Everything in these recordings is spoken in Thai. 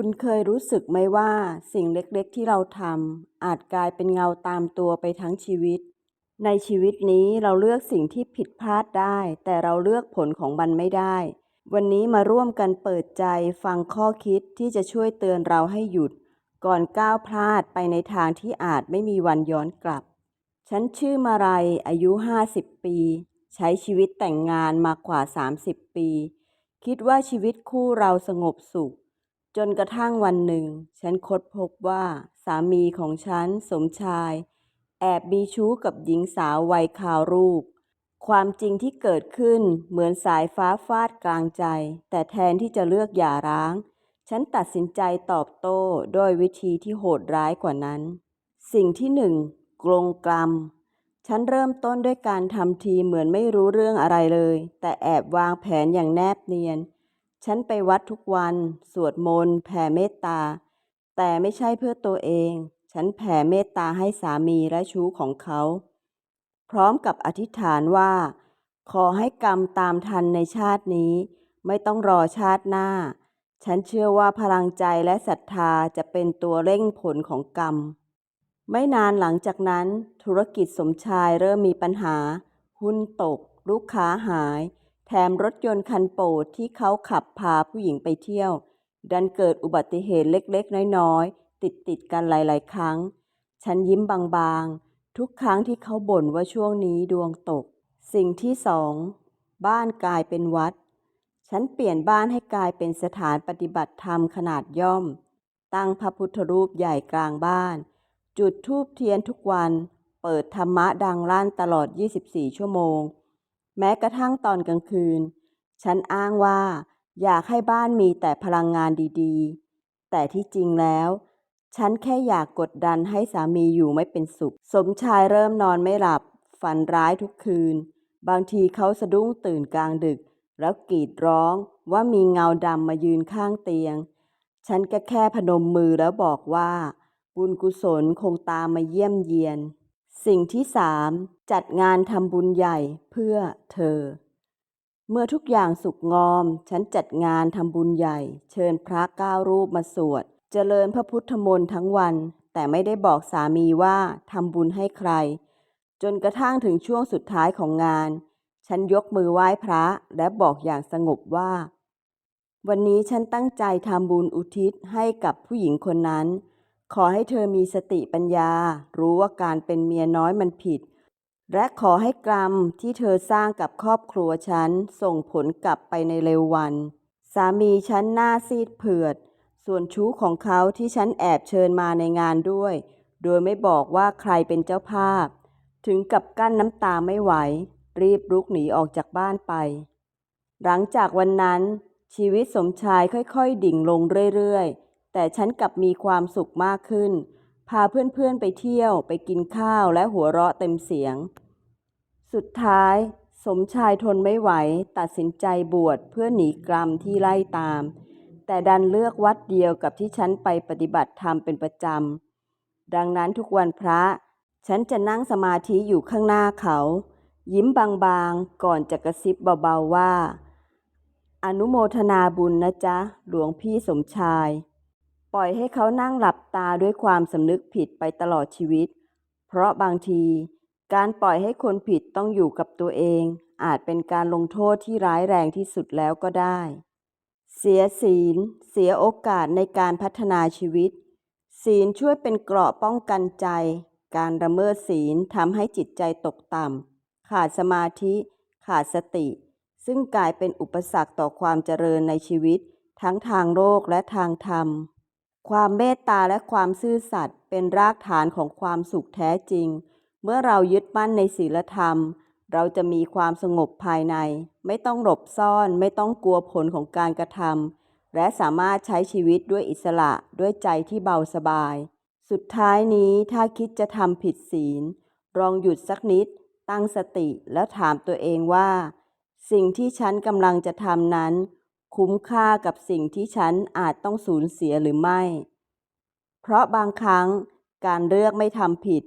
คุณเคยรู้สึกไหมว่าสิ่งเล็กๆที่เราทำอาจกลายเป็นเงาตามตัวไปทั้งชีวิต ในชีวิตนี้เราเลือกสิ่งที่ผิดพลาดได้ แต่เราเลือกผลของมันไม่ได้ วันนี้มาร่วมกันเปิดใจฟังข้อคิดที่จะช่วยเตือนเราให้หยุด ก่อนก้าวพลาดไปในทางที่อาจไม่มีวันย้อนกลับ ฉันชื่อมาลัยอายุ 50 ปี ใช้ชีวิตแต่งงานมากว่า 30 ปี คิดว่าชีวิตคู่เราสงบสุข จนกระทั่งวันหนึ่ง ฉันค้นพบว่าสามีของฉันสมชาย แอบมีชู้กับหญิงสาววัยคาวรูป ความจริงที่เกิดขึ้นเหมือนสายฟ้าฟาดกลางใจ แต่แทนที่จะเลือกหย่าร้าง ฉันตัดสินใจตอบโต้ด้วยวิธีที่โหดร้ายกว่านั้น สิ่งที่หนึ่งกลงกรรมฉันเริ่มต้นด้วยการทำทีเหมือนไม่รู้เรื่องอะไรเลย แต่แอบวางแผนอย่างแนบเนียน ฉันไปวัดทุกวัน สวดมนต์แผ่เมตตา แต่ไม่ใช่เพื่อตัวเอง ฉันแผ่เมตตาให้สามีและชู้ของเขา พร้อมกับอธิษฐานว่า ขอให้กรรมตามทันในชาตินี้ ไม่ต้องรอชาติหน้า ฉันเชื่อว่าพลังใจและศรัทธาจะเป็นตัวเร่งผลของกรรม ไม่นานหลังจากนั้น ธุรกิจสมชายเริ่มมีปัญหา หุ้นตก ลูกค้าหาย แถมรถยนต์คันโปรดที่เขาขับพาผู้หญิงไปเที่ยว ดันเกิดอุบัติเหตุเล็กๆ น้อยๆติดติดๆกันหลายๆ ครั้ง ฉันยิ้มบางๆ ทุกครั้งที่เขาบ่นว่าช่วงนี้ดวงตก สิ่งที่สองบ้านกลายเป็นวัด ฉันเปลี่ยนบ้านให้กลายเป็นสถานปฏิบัติธรรมขนาดย่อม ตั้งพระพุทธรูปใหญ่กลางบ้าน จุดธูปเทียนทุกวัน เปิดธรรมะดังลั่นตลอด 24 ชั่วโมง แม้กระทั่งตอนกลางคืน ฉันอ้างว่าอยากให้บ้านมีแต่พลังงานดีๆ แต่ที่จริงแล้ว ฉันแค่อยากกดดันให้สามีอยู่ไม่เป็นสุข สมชายเริ่มนอนไม่หลับ ฝันร้ายทุกคืน บางทีเขาสะดุ้งตื่นกลางดึก แล้วกรีดร้องว่ามีเงาดำมายืนข้างเตียง ฉันก็แค่พนมมือแล้วบอกว่า บุญกุศลคงตามมาเยี่ยมเยียน สิ่งที่สามจัดงานทำบุญใหญ่เพื่อเธอ เมื่อทุกอย่างสุกงอม ฉันจัดงานทำบุญใหญ่ เชิญพระเก้ารูปมาสวด เจริญพระพุทธมนต์ทั้งวัน แต่ไม่ได้บอกสามีว่าทำบุญให้ใคร จนกระทั่งถึงช่วงสุดท้ายของงาน ฉันยกมือไหว้พระและบอกอย่างสงบว่า วันนี้ฉันตั้งใจทำบุญอุทิศให้กับผู้หญิงคนนั้น ขอให้เธอมีสติปัญญา รู้ว่าการเป็นเมียน้อยมันผิด และขอให้กรรมที่เธอสร้างกับครอบครัวฉัน ส่งผลกลับไปในเร็ววัน สามีฉันหน้าซีดเผือด ส่วนชู้ของเขาที่ฉันแอบเชิญมาในงานด้วย โดยไม่บอกว่าใครเป็นเจ้าภาพ ถึงกับกั้นน้ำตาไม่ไหว รีบลุกหนีออกจากบ้านไป หลังจากวันนั้น ชีวิตสมชายค่อยๆ ดิ่งลงเรื่อยๆ แต่ฉันกลับมีความสุขมากขึ้น พาเพื่อนๆไปเที่ยว ไปกินข้าวและหัวเราะเต็มเสียง สุดท้าย สมชายทนไม่ไหว ตัดสินใจบวชเพื่อหนีกรรมที่ไล่ตาม แต่ดันเลือกวัดเดียวกับที่ฉันไปปฏิบัติธรรมเป็นประจำ ดังนั้นทุกวันพระ ฉันจะนั่งสมาธิอยู่ข้างหน้าเขา ยิ้มบางๆ ก่อนจะกระซิบเบาๆว่า อนุโมทนาบุญนะจ๊ะ หลวงพี่สมชาย ปล่อยให้เขานั่งหลับตาด้วยความสำนึกผิดไปตลอดชีวิต เพราะบางทีการปล่อยให้คนผิดต้องอยู่กับตัวเอง อาจเป็นการลงโทษที่ร้ายแรงที่สุดแล้วก็ได้ เสียศีล เสียโอกาสในการพัฒนาชีวิต ศีลช่วยเป็นเกราะป้องกันใจ การละเมิดศีลทำให้จิตใจตกต่ำขาดสมาธิ ขาดสติ ซึ่งกลายเป็นอุปสรรคต่อความเจริญในชีวิต ทั้งทางโลกและทางธรรม ความเมตตาและความซื่อสัตย์เป็นรากฐานของความสุขแท้จริง เมื่อเรายึดมั่นในศีลธรรม เราจะมีความสงบภายใน ไม่ต้องหลบซ่อน ไม่ต้องกลัวผลของการกระทำและสามารถใช้ชีวิตด้วยอิสระด้วยใจที่เบาสบาย สุดท้ายนี้ถ้าคิดจะทำผิดศีล ลองหยุดสักนิด ตั้งสติแล้วถามตัวเองว่า สิ่งที่ฉันกำลังจะทำนั้น คุ้มค่ากับสิ่งที่ฉันอาจต้องสูญเสียหรือไม่ เพราะบางครั้งการเลือกไม่ทำผิด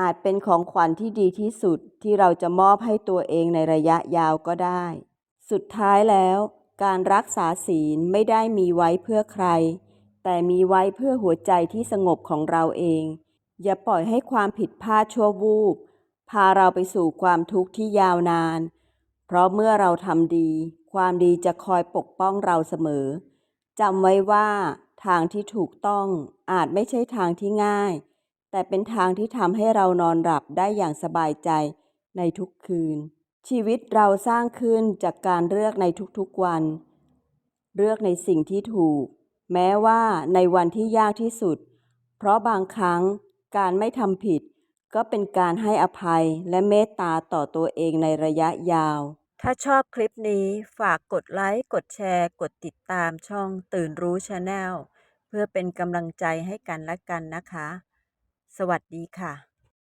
อาจเป็นของขวัญที่ดีที่สุดที่เราจะมอบให้ตัวเองในระยะยาวก็ได้ สุดท้ายแล้ว การรักษาศีลไม่ได้มีไว้เพื่อใคร แต่มีไว้เพื่อหัวใจที่สงบของเราเอง อย่าปล่อยให้ความผิดพลาดชั่ววูบพาเราไปสู่ความทุกข์ที่ยาวนาน เพราะเมื่อเราทำดี ความดีจะคอยปกป้องเราเสมอจำไว้ว่าทางที่ถูกต้องอาจไม่ใช่ทางที่ง่าย แต่เป็นทางที่ทำให้เรานอนหลับได้อย่างสบายใจในทุกคืน ชีวิตเราสร้างขึ้นจากการเลือกในทุกๆวัน เลือกในสิ่งที่ถูก แม้ว่าในวันที่ยากที่สุด เพราะบางครั้งการไม่ทำผิด ก็เป็นการให้อภัยและเมตตาต่อตัวเองในระยะยาว ถ้าชอบคลิปนี้ฝากกดไลค์ กดแชร์ กดติดตามช่องตื่นรู้ชาแนลเพื่อเป็นกำลังใจให้กันและกันนะคะ สวัสดีค่ะ